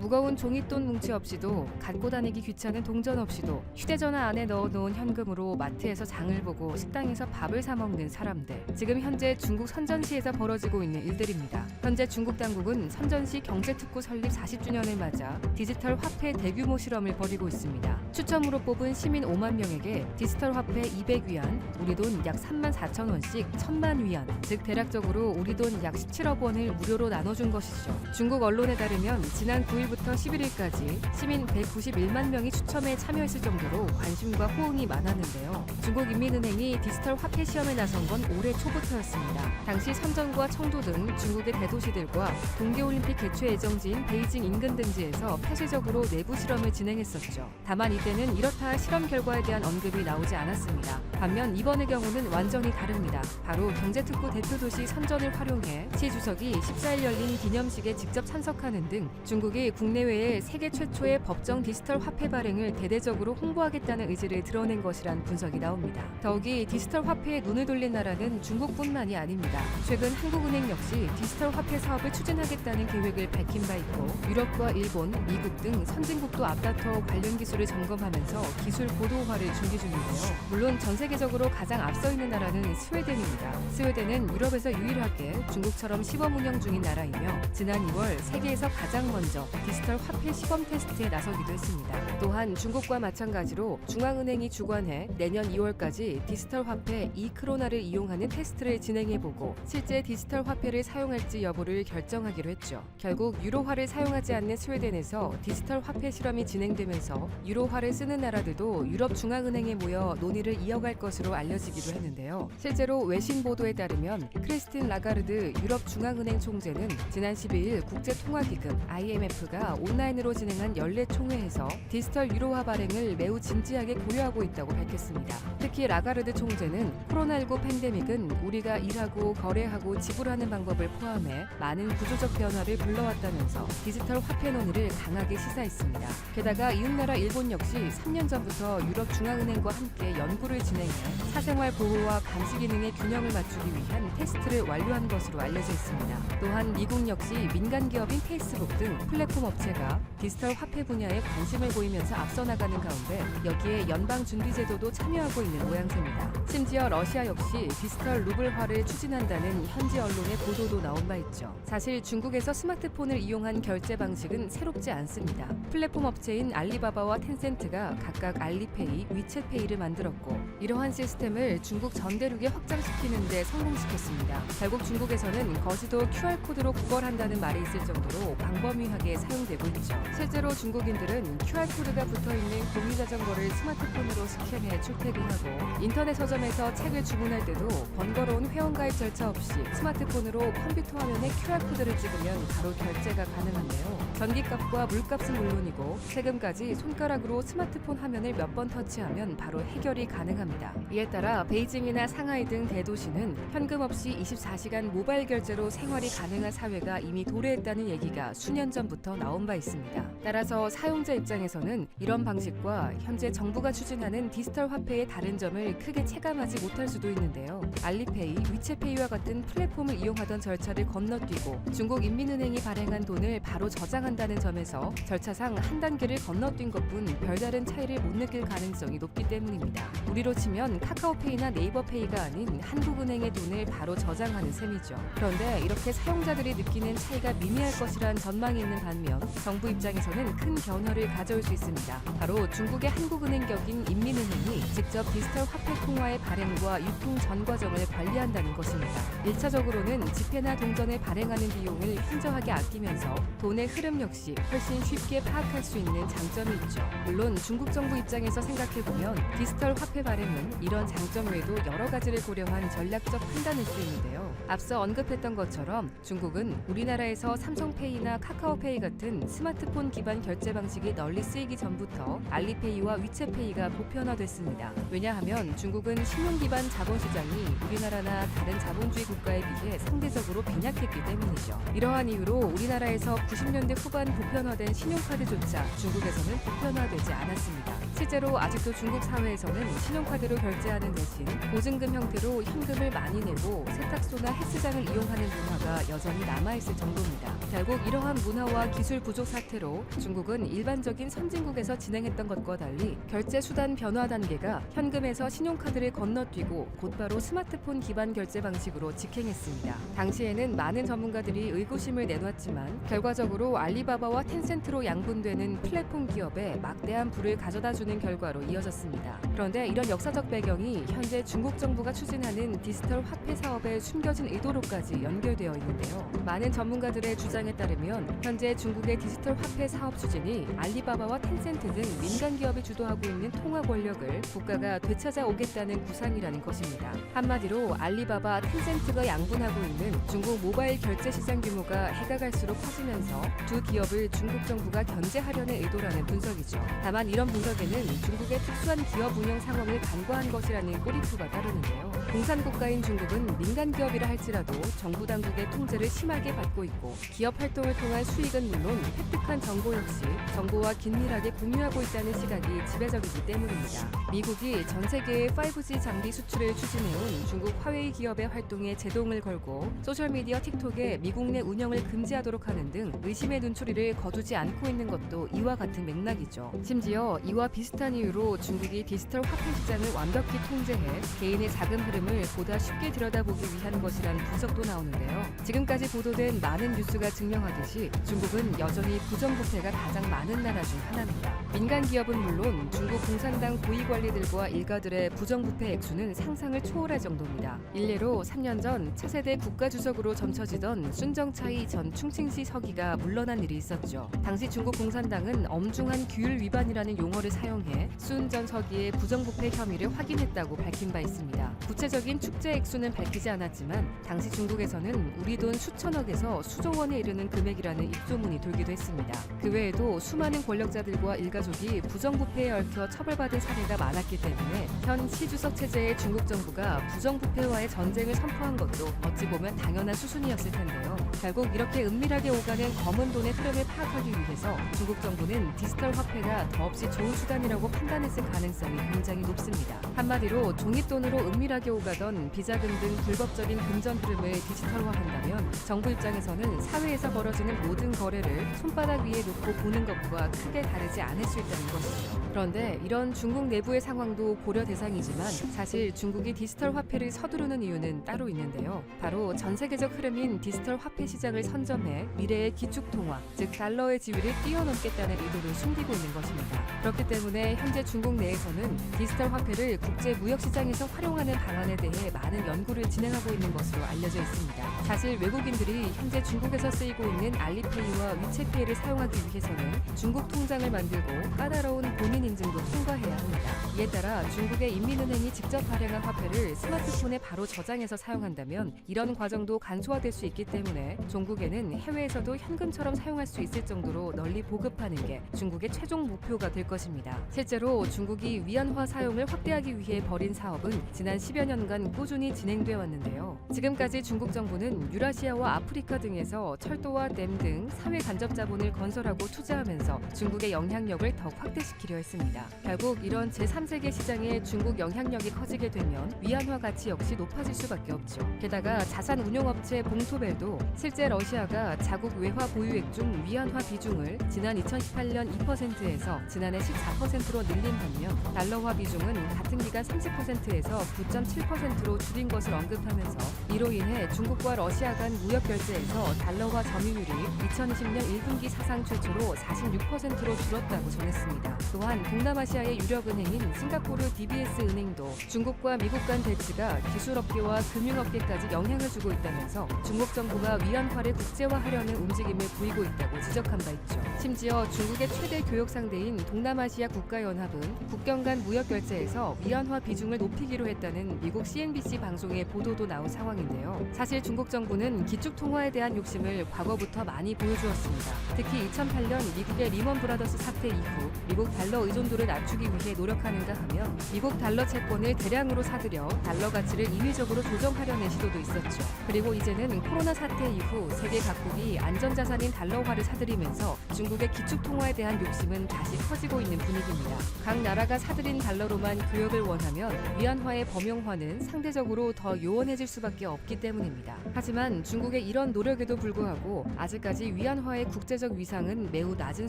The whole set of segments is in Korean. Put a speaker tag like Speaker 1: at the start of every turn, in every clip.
Speaker 1: 무거운 종이돈 뭉치 없이도 갖고 다니기 귀찮은 동전 없이도 휴대전화 안에 넣어놓은 현금으로 마트에서 장을 보고 식당에서 밥을 사 먹는 사람들. 지금 현재 중국 선전시에서 벌어지고 있는 일들입니다. 현재 중국 당국은 선전시 경제특구 설립 40주년을 맞아 디지털 화폐 대규모 실험을 벌이고 있습니다. 추첨으로 뽑은 시민 5만 명에게 디지털 화폐 200위안, 우리 돈 약 3만 4천 원씩 1천만 위안, 즉 대략적으로 우리 돈 약 17억 원을 무료로 나눠준 것이죠. 중국 언론에 따르면 지난 9일 부터 11일까지 시민 191만 명이 추첨에 참여했을 정도로 관심과 호응이 많았는데요. 중국인민은행이 디지털 화폐 시험에 나선 건 올해 초부터였습니다. 당시 선전과 청도 등 중국의 대도시들과 동계올림픽 개최 예정지인 베이징 인근 등지에서 폐쇄적으로 내부 실험을 진행했었죠. 다만 이때는 이렇다 할 실험 결과에 대한 언급이 나오지 않았습니다. 반면 이번의 경우는 완전히 다릅니다. 바로 경제특구 대표도시 선전을 활용해 시 주석이 14일 열린 기념식에 직접 참석하는 등 중국이 국내외에 세계 최초의 법정 디지털 화폐 발행을 대대적으로 홍보하겠다는 의지를 드러낸 것이란 분석이 나옵니다. 더욱이 디지털 화폐에 눈을 돌린 나라는 중국뿐만이 아닙니다. 최근 한국은행 역시 디지털 화폐 사업을 추진하겠다는 계획을 밝힌 바 있고 유럽과 일본, 미국 등 선진국도 앞다퉈 관련 기술을 점검하면서 기술 고도화를 준비 중인데요. 물론 전 세계적으로 가장 앞서 있는 나라는 스웨덴입니다. 스웨덴은 유럽에서 유일하게 중국처럼 시범 운영 중인 나라이며 지난 2월 세계에서 가장 먼저 디지털 화폐 시범 테스트에 나서기도 했습니다. 또한 중국과 마찬가지로 중앙은행이 주관해 내년 2월까지 디지털 화폐 2크로나를 이용하는 테스트를 진행해보고 실제 디지털 화폐를 사용할지 여부를 결정하기로 했죠. 결국 유로화를 사용하지 않는 스웨덴에서 디지털 화폐 실험이 진행되면서 유로화를 쓰는 나라들도 유럽 중앙은행에 모여 논의를 이어갈 것으로 알려지기도 했는데요. 실제로 외신 보도에 따르면 크리스틴 라가르드 유럽 중앙은행 총재는 지난 12일 국제통화기금 IMF가 온라인으로 진행한 연례 총회에서 디지털 유로화 발행을 매우 진지하게 고려하고 있다고 밝혔습니다. 특히 라가르드 총재는 코로나19 팬데믹은 우리가 일하고 거래하고 지불하는 방법을 포함해 많은 구조적 변화를 불러왔다면서 디지털 화폐 논의를 강하게 시사했습니다. 게다가 이웃나라 일본 역시 3년 전부터 유럽 중앙은행과 함께 연구를 진행해 사생활 보호와 감시 기능의 균형을 맞추기 위한 테스트를 완료한 것으로 알려져 있습니다. 또한 미국 역시 민간 기업인 페이스북 등 플랫폼 업체가 디지털 화폐 분야에 관심을 보이면서 앞서 나가는 가운데 여기에 연방 준비 제도도 참여하고 있는 모양새입니다. 심지어 러시아 역시 디지털 루블화를 추진한다는 현지 언론의 보도도 나온 바 있죠. 사실 중국에서 스마트폰을 이용한 결제 방식은 새롭지 않습니다. 플랫폼 업체인 알리바바와 텐센트가 각각 알리페이, 위챗페이를 만들었고 이러한 시스템을 중국 전 대륙에 확장시키는 데 성공시켰습니다. 결국 중국에서는 거지도 QR코드로 구걸한다는 말이 있을 정도로 광범위하게 사용 되고 있죠. 실제로 중국인들은 QR코드가 붙어있는 공유 자전거를 스마트폰으로 스캔해 출퇴근하고 인터넷 서점에서 책을 주문할 때도 번거로운 회원가입 절차 없이 스마트폰으로 컴퓨터 화면에 QR코드를 찍으면 바로 결제가 가능한데요. 전기값과 물값은 물론이고 세금까지 손가락으로 스마트폰 화면을 몇 번 터치하면 바로 해결이 가능합니다. 이에 따라 베이징이나 상하이 등 대도시는 현금 없이 24시간 모바일 결제로 생활이 가능한 사회가 이미 도래했다는 얘기가 수년 전부터 나온 바 있습니다. 따라서 사용자 입장에서는 이런 방식과 현재 정부가 추진하는 디지털 화폐의 다른 점을 크게 체감하지 못할 수도 있는데요. 알리페이, 위챗페이와 같은 플랫폼을 이용하던 절차를 건너뛰고 중국 인민은행이 발행한 돈을 바로 저장한다는 점에서 절차상 한 단계를 건너뛴 것뿐 별다른 차이를 못 느낄 가능성이 높기 때문입니다. 우리로 치면 카카오페이나 네이버페이가 아닌 한국은행의 돈을 바로 저장하는 셈이죠. 그런데 이렇게 사용자들이 느끼는 차이가 미미할 것이란 전망이 있는 반면 정부 입장에서는 큰 변화를 가져올 수 있습니다. 바로 중국의 한국은행 격인 인민은행이 직접 디지털 화폐 통화의 발행과 유통 전 과정을 관리한다는 것입니다. 1차적으로는 지폐나 동전을 발행하는 비용을 현저하게 아끼면서 돈의 흐름 역시 훨씬 쉽게 파악할 수 있는 장점이 있죠. 물론 중국 정부 입장에서 생각해보면 디지털 화폐 발행은 이런 장점 외에도 여러 가지를 고려한 전략적 판단일 수 있는데요. 앞서 언급했던 것처럼 중국은 우리나라에서 삼성페이나 카카오페이 같은 스마트폰 기반 결제 방식이 널리 쓰이기 전부터 알리페이와 위챗페이가 보편화됐습니다. 왜냐하면 중국은 신용 기반 자본 시장이 우리나라나 다른 자본주의 국가에 비해 상대적으로 빈약했기 때문이죠. 이러한 이유로 우리나라에서 90년대 초반 보편화된 신용카드조차 중국에서는 보편화되지 않았습니다. 실제로 아직도 중국 사회에서는 신용카드로 결제하는 대신 보증금 형태로 현금을 많이 내고 세탁소나 헬스장을 이용하는 문화가 여전히 남아있을 정도입니다. 결국 이러한 문화와 기술 부족 사태로 중국은 일반적인 선진국에서 진행했던 것과 달리 결제 수단 변화 단계가 현금에서 신용카드를 건너뛰고 곧바로 스마트폰 기반 결제 방식으로 직행했습니다. 당시에는 많은 전문가들이 의구심을 내놨지만 결과적으로 알리바바와 텐센트로 양분되는 플랫폼 기업에 막대한 부를 가져다 주는 결과로 이어졌습니다. 그런데 이런 역사적 배경이 현재 중국 정부가 추진하는 디지털 화폐 사업의 숨겨진 의도로까지 연결되어 있는데요. 많은 전문가들의 주장에 따르면 현재 중국의 디지털 화폐 사업 추진이 알리바바와 텐센트 등 민간 기업이 주도하고 있는 통화 권력을 국가가 되찾아 오겠다는 구상이라는 것입니다. 한마디로 알리바바, 텐센트가 양분하고 있는 중국 모바일 결제 시장 규모가 해가 갈수록 커지면서 두 기업을 중국 정부가 견제하려는 의도라는 분석이죠. 다만 이런 분석에는 중국의 특수한 기업 운영 상황을 간과한 것이라는 꼬리표가 따르는데요. 공산국가인 중국은 민간 기업이라 할지라도 정부 당국의 통제를 심하게 받고 있고 기업 활동을 통한 수익은 물론 획득한 정보 역시 정보와 긴밀하게 공유하고 있다는 시각이 지배적이기 때문입니다. 미국이 전 세계의 5G 장비 수출을 추진해온 중국 화웨이 기업의 활동에 제동을 걸고 소셜미디어 틱톡에 미국 내 운영을 금지하도록 하는 등 의심의 눈초리를 거두지 않고 있는 것도 이와 같은 맥락이죠. 심지어 이와 비슷 한 이유로 중국이 디지털 화폐 시장을 완벽히 통제해 개인의 자금 흐름을 보다 쉽게 들여다보기 위한 것이란 분석도 나오는데요. 지금까지 보도된 많은 뉴스가 증명하듯이 중국은 여전히 부정부패가 가장 많은 나라 중 하나입니다. 민간 기업은 물론 중국 공산당 고위 관리들과 일가들의 부정부패 액수는 상상을 초월할 정도입니다. 일례로 3년 전 차세대 국가주석으로 점쳐지던 순정차이 전 충칭시 서기가 물러난 일이 있었죠. 당시 중국 공산당은 엄중한 규율 위반이라는 용어를 사용해 순 전 서기의 부정부패 혐의를 확인했다고 밝힌 바 있습니다. 구체적인 축제 액수는 밝히지 않았지만 당시 중국에서는 우리 돈 수천억에서 수조 원에 이르는 금액이라는 입소문이 돌기도 했습니다. 그 외에도 수많은 권력자들과 일가족이 부정부패에 얽혀 처벌받은 사례가 많았기 때문에 현 시주석 체제의 중국 정부가 부정부패와의 전쟁을 선포한 것도 어찌 보면 당연한 수순이었을 텐데요. 결국 이렇게 은밀하게 오가는 검은 돈의 흐름을 파악하기 위해서 중국 정부는 디지털 화폐가 더없이 좋은 수단 이라고 판단했을 가능성이 굉장히 높습니다. 한마디로 종잇돈으로 은밀하게 오가던 비자금 등 불법적인 금전 흐름을 디지털화한다면 정부 입장에서는 사회에서 벌어지는 모든 거래를 손바닥 위에 놓고 보는 것과 크게 다르지 않을 수 있다는 것이죠. 그런데 이런 중국 내부의 상황도 고려 대상이지만 사실 중국이 디지털 화폐를 서두르는 이유는 따로 있는데요. 바로 전 세계적 흐름인 디지털 화폐 시장을 선점해 미래의 기축 통화, 즉 달러의 지위를 뛰어넘겠다는 의도를 숨기고 있는 것입니다. 그렇기 때문에 현재 중국 내에서는 디지털 화폐를 국제 무역 시장에서 활용하는 방안에 대해 많은 연구를 진행하고 있는 것으로 알려져 있습니다. 사실 외국인들이 현재 중국에서 쓰이고 있는 알리페이와 위챗페이를 사용하기 위해서는 중국 통장을 만들고 까다로운 본인 인증도 통과해야 합니다. 이에 따라 중국의 인민은행이 직접 발행한 화폐를 스마트폰에 바로 저장해서 사용한다면 이런 과정도 간소화될 수 있기 때문에 종국에는 해외에서도 현금처럼 사용할 수 있을 정도로 널리 보급하는 게 중국의 최종 목표가 될 것입니다. 실제로 중국이 위안화 사용을 확대하기 위해 벌인 사업은 지난 10여 년간 꾸준히 진행돼 왔는데요. 지금까지 중국 정부는 유라시아와 아프리카 등에서 철도와 댐 등 사회 간접 자본을 건설하고 투자하면서 중국의 영향력을 더욱 확대시키려 했습니다. 결국 이런 제3세계 시장에 중국 영향력이 커지게 되면 위안화 가치 역시 높아질 수밖에 없죠. 게다가 자산 운용업체 봉토벨도 실제 러시아가 자국 외화 보유액 중 위안화 비중을 지난 2018년 2%에서 지난해 14%로 늘린 반면 달러화 비중은 같은 기간 30%에서 9.7%로 줄인 것을 언급하면서 이로 인해 중국과 러시아 간 무역 결제에서 달러화 점유율이 2020년 1분기 사상 최초로 46%로 줄었다고 전했습니다. 또한 동남아시아의 유력 은행인 싱가포르 DBS 은행도 중국과 미국 간 대치가 기술업계와 금융업계까지 영향을 주고 있다면서 중국 정부가 위안화를 국제화하려는 움직임을 보이고 있다고 지적한 바 있죠. 심지어 중국의 최대 교역 상대인 동남아시아 국가연합은 국경 간 무역 결제에서 위안화 비중을 높이기로 했다는 미국 CNBC 방송의 보도도 나온 상황인데요. 사실 중국 정부는 기축 통화에 대한 욕심을 과거부터 많이 보여주었습니다. 특히 2008년 미국의 리먼 브라더스 사태 이후 미국 달러 의존도를 낮추기 위해 노력하는가 하면 미국 달러 채권을 대량으로 사들여 달러 가치를 인위적으로 조정하려는 시도도 있었죠. 그리고 이제는 코로나 사태 이후 세계 각국이 안전자산인 달러화를 사들이면서 중국의 기축 통화에 대한 욕심은 다시 커지고 있는 분위기 입니다. 각 나라가 사들인 달러로만 교역을 원하면 위안화의 범용화는 상대적으로 더 요원해질 수밖에 없기 때문입니다. 하지만 중국의 이런 노력에도 불구하고 아직까지 위안화의 국제적 위상은 매우 낮은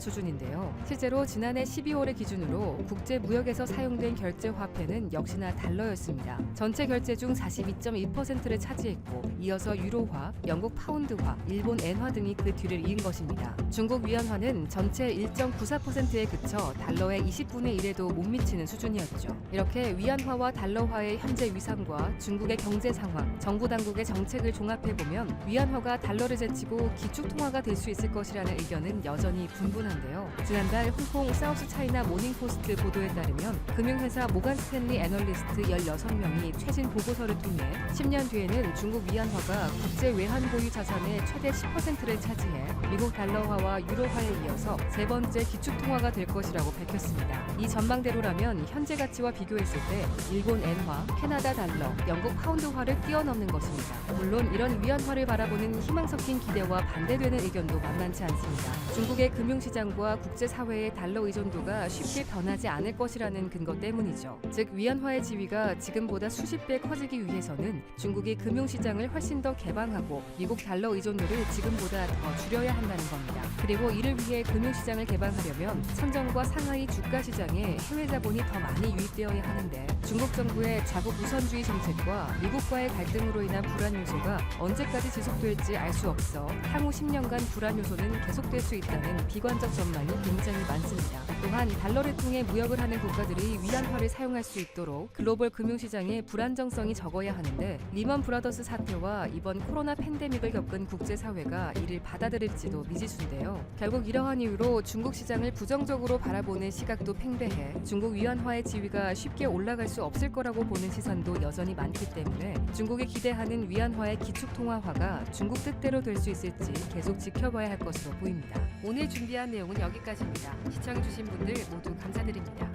Speaker 1: 수준인데요. 실제로 지난해 12월의 기준으로 국제 무역에서 사용된 결제 화폐는 역시나 달러였습니다. 전체 결제 중 42.1%를 차지했고 이어서 유로화, 영국 파운드화, 일본 엔화 등이 그 뒤를 이은 것입니다. 중국 위안화는 전체 1.94%에 그쳐 달러의 20분의 1에도 못 미치는 수준이었죠. 이렇게 위안화와 달러화의 현재 위상과 중국의 경제 상황, 정부 당국의 정책을 종합해 보면 위안화가 달러를 제치고 기축 통화가 될 수 있을 것이라는 의견은 여전히 분분한데요. 지난달 홍콩 사우스 차이나 모닝포스트 보도에 따르면 금융회사 모간 스탠리 애널리스트 16명이 최신 보고서를 통해 10년 뒤에는 중국 위안화가 국제 외환 보유 자산의 최대 10%를 차지해 미국 달러화와 유로화에 이어서 세 번째 기축 통화가 될 것이라고 밝혔습니다. 이 전망대로라면 현재 가치와 비교했을 때 일본 엔화, 캐나다 달러, 영국 파운드화를 뛰어넘는 것입니다. 물론 이런 위안화를 바라보는 희망 섞인 기대와 반대되는 의견도 만만치 않습니다. 중국의 금융시장과 국제사회의 달러 의존도가 쉽게 변하지 않을 것이라는 근거 때문이죠. 즉 위안화의 지위가 지금보다 수십 배 커지기 위해서는 중국이 금융시장을 훨씬 더 개방하고 미국 달러 의존도를 지금보다 더 줄여야 한다는 겁니다. 그리고 이를 위해 금융시장을 개방하려면 선정과 상하이 주가 시장에 해외 자본이 더 많이 유입되어야 하는데 중국 정부의 자국 우선주의 정책과 미국과의 갈등으로 인한 불안 요소가 언제까지 지속될지 알 수 없어 향후 10년간 불안 요소는 계속될 수 있다는 비관적 전망이 굉장히 많습니다. 또한 달러를 통해 무역을 하는 국가들이 위안화를 사용할 수 있도록 글로벌 금융시장의 불안정성이 적어야 하는데 리먼 브라더스 사태와 이번 코로나 팬데믹을 겪은 국제사회가 이를 받아들일지도 미지수인데요. 결국 이러한 이유로 중국 시장을 부정적으로 바라보는 시각 도 팽배해 중국 위안화의 지위가 쉽게 올라갈 수 없을 거라고 보는 시선도 여전히 많기 때문에 중국이 기대하는 위안화의 기축 통화화가 중국 뜻대로 될 수 있을지 계속 지켜봐야 할 것으로 보입니다. 오늘 준비한 내용은 여기까지입니다. 시청해주신 분들 모두 감사드립니다.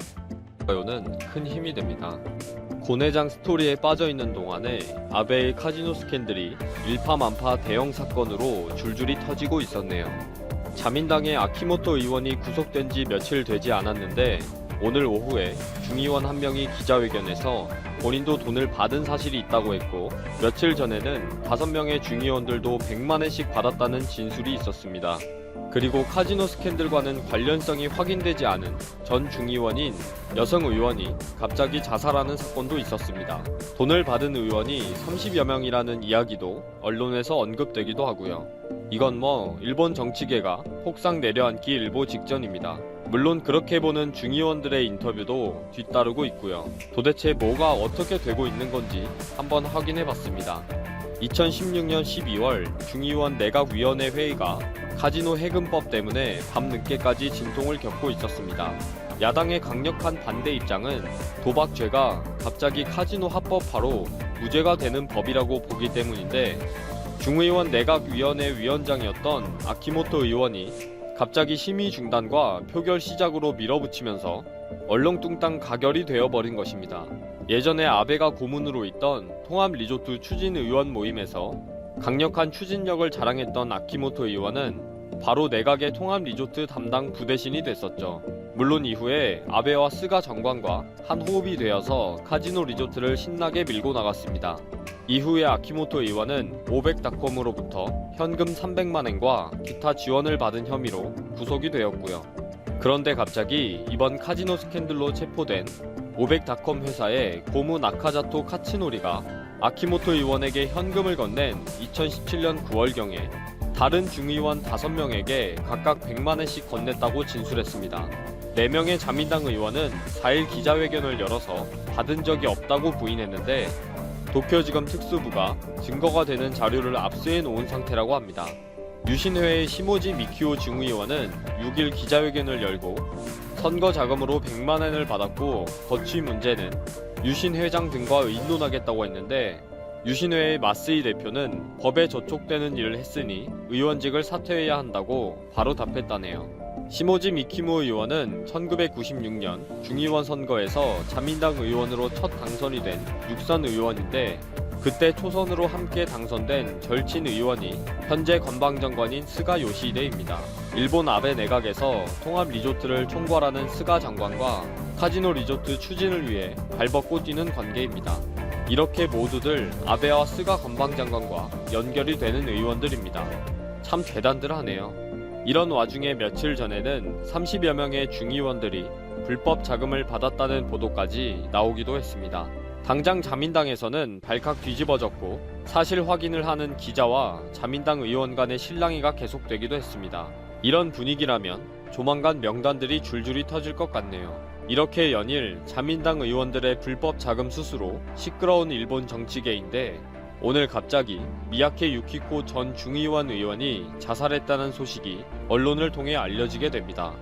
Speaker 2: 좋아요는 큰 힘이 됩니다. 고내장 스토리에 빠져 있는 동안에 아베의 카지노 스캔들이 일파만파 대형 사건으로 줄줄이 터지고 있었네요. 자민당의 아키모토 의원이 구속된 지 며칠 되지 않았는데 오늘 오후에 중의원 한 명이 기자회견에서 본인도 돈을 받은 사실이 있다고 했고 며칠 전에는 다섯 명의 중의원들도 100만엔씩 받았다는 진술이 있었습니다. 그리고 카지노 스캔들과는 관련성이 확인되지 않은 전 중의원인 여성 의원이 갑자기 자살하는 사건도 있었습니다. 돈을 받은 의원이 30여 명이라는 이야기도 언론에서 언급되기도 하고요. 이건 뭐 일본 정치계가 폭삭 내려앉기 일보 직전입니다. 물론 그렇게 보는 중의원들의 인터뷰도 뒤따르고 있고요. 도대체 뭐가 어떻게 되고 있는 건지 한번 확인해 봤습니다. 2016년 12월 중의원 내각위원회 회의가 카지노 해금법 때문에 밤늦게까지 진통을 겪고 있었습니다. 야당의 강력한 반대 입장은 도박죄가 갑자기 카지노 합법화로 무죄가 되는 법이라고 보기 때문인데 중의원 내각위원회 위원장이었던 아키모토 의원이 갑자기 심의 중단과 표결 시작으로 밀어붙이면서 얼렁뚱땅 가결이 되어버린 것입니다. 예전에 아베가 고문으로 있던 통합 리조트 추진 의원 모임에서 강력한 추진력을 자랑했던 아키모토 의원은 바로 내각의 통합 리조트 담당 부대신이 됐었죠. 물론 이후에 아베와 스가 정관과 한 호흡이 되어서 카지노 리조트를 신나게 밀고 나갔습니다. 이후에 아키모토 의원은 500닷컴으로부터 현금 300만엔과 기타 지원을 받은 혐의로 구속이 되었고요. 그런데 갑자기 이번 카지노 스캔들로 체포된 500닷컴 회사의 고무 나카자토 카츠노리가 아키모토 의원에게 현금을 건넨 2017년 9월경에 다른 중의원 5명에게 각각 100만원씩 건넸다고 진술했습니다. 4명의 자민당 의원은 4일 기자회견을 열어서 받은 적이 없다고 부인했는데 도쿄지검 특수부가 증거가 되는 자료를 압수해 놓은 상태라고 합니다. 유신회의 시모지 미키오 중의원은 6일 기자회견을 열고 선거 자금으로 100만 엔을 받았고 거취 문제는 유신 회장 등과 의논하겠다고 했는데 유신회의 마스이 대표는 법에 저촉되는 일을 했으니 의원직을 사퇴해야 한다고 바로 답했다네요. 시모지 미키무 의원은 1996년 중의원 선거에서 자민당 의원으로 첫 당선이 된 육선 의원인데 그때 초선으로 함께 당선된 절친 의원이 현재 관방장관인 스가 요시히데입니다. 일본 아베 내각에서 통합 리조트를 총괄하는 스가 장관과 카지노 리조트 추진을 위해 발벗고 뛰는 관계입니다. 이렇게 모두들 아베와 스가 관방장관과 연결이 되는 의원들입니다. 참 대단들하네요. 이런 와중에 며칠 전에는 30여 명의 중의원들이 불법 자금을 받았다는 보도까지 나오기도 했습니다. 당장 자민당에서는 발칵 뒤집어졌고 사실 확인을 하는 기자와 자민당 의원 간의 실랑이가 계속되기도 했습니다. 이런 분위기라면 조만간 명단들이 줄줄이 터질 것 같네요. 이렇게 연일 자민당 의원들의 불법 자금 수수로 시끄러운 일본 정치계인데 오늘 갑자기 미야케 유키코 전 중의원 의원이 자살했다는 소식이 언론을 통해 알려지게 됩니다.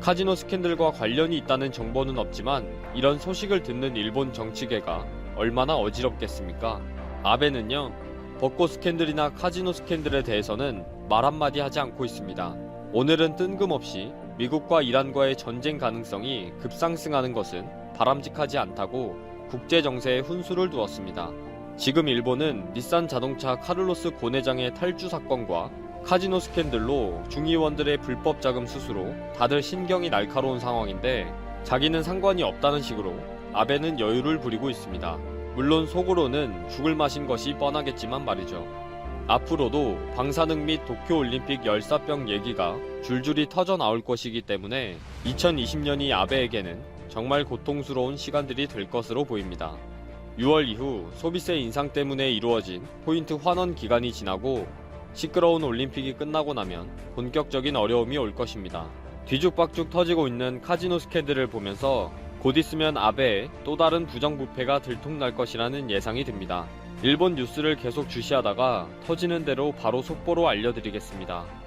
Speaker 2: 카지노 스캔들과 관련이 있다는 정보는 없지만 이런 소식을 듣는 일본 정치계가 얼마나 어지럽겠습니까? 아베는요, 벚꽃 스캔들이나 카지노 스캔들에 대해서는 말 한마디 하지 않고 있습니다. 오늘은 뜬금없이 미국과 이란과의 전쟁 가능성이 급상승하는 것은 바람직하지 않다고 국제 정세에 훈수를 두었습니다. 지금 일본은 닛산 자동차 카를로스 고내장의 탈주 사건과 카지노 스캔들로 중의원들의 불법 자금 수수로 다들 신경이 날카로운 상황인데 자기는 상관이 없다는 식으로 아베는 여유를 부리고 있습니다. 물론 속으로는 죽을 맛인 것이 뻔하겠지만 말이죠. 앞으로도 방사능 및 도쿄올림픽 열사병 얘기가 줄줄이 터져 나올 것이기 때문에 2020년이 아베에게는 정말 고통스러운 시간들이 될 것으로 보입니다. 6월 이후 소비세 인상 때문에 이루어진 포인트 환원 기간이 지나고 시끄러운 올림픽이 끝나고 나면 본격적인 어려움이 올 것입니다. 뒤죽박죽 터지고 있는 카지노 스캔들을 보면서 곧 있으면 아베의 또 다른 부정부패가 들통날 것이라는 예상이 듭니다. 일본 뉴스를 계속 주시하다가 터지는 대로 바로 속보로 알려드리겠습니다.